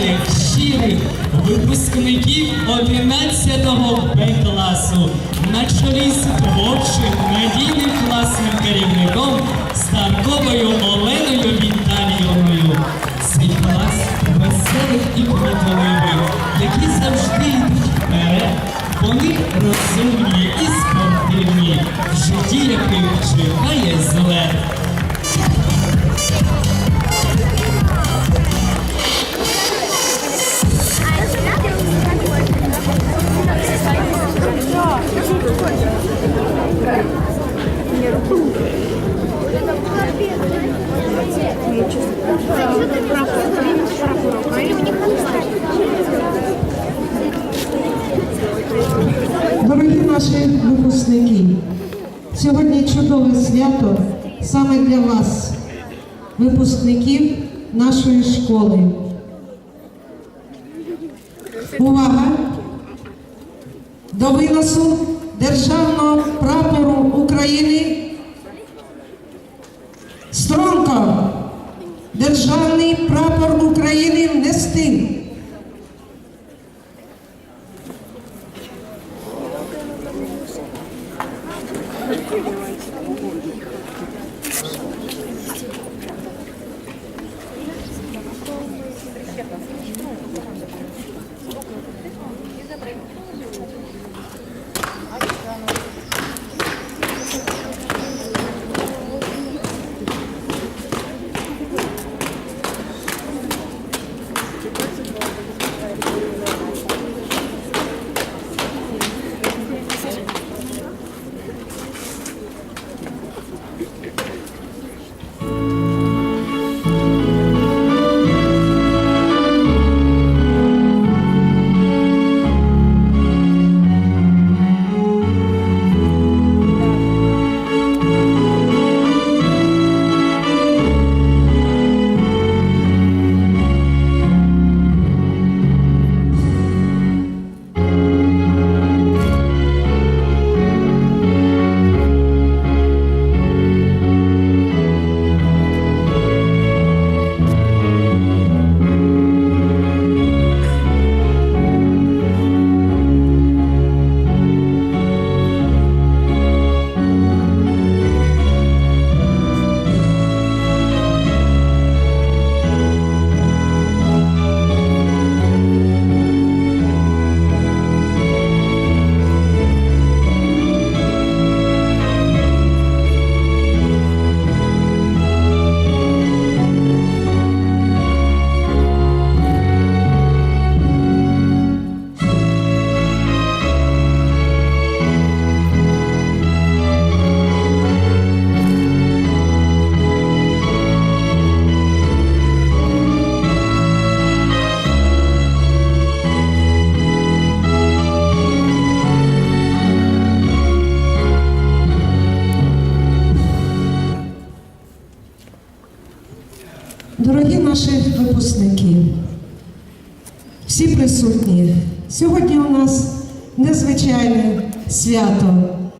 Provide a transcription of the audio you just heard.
веселих, щирих випускників 11 Б класу на чолі з творчим надійним класним керівником Старковою Оленою Віталіївною. Цей клас веселих і кмітливих, які завжди йдуть вперед. Вони розумні і спортивні, в житті яких чекає зле. Дорогі наші випускники, сьогодні чудове свято саме для вас, випускників нашої школи. Увага! До виносу державного прапору України Стронко! Державний прапор України нести. Дорогі наші випускники, всі присутні, сьогодні у нас незвичайне свято.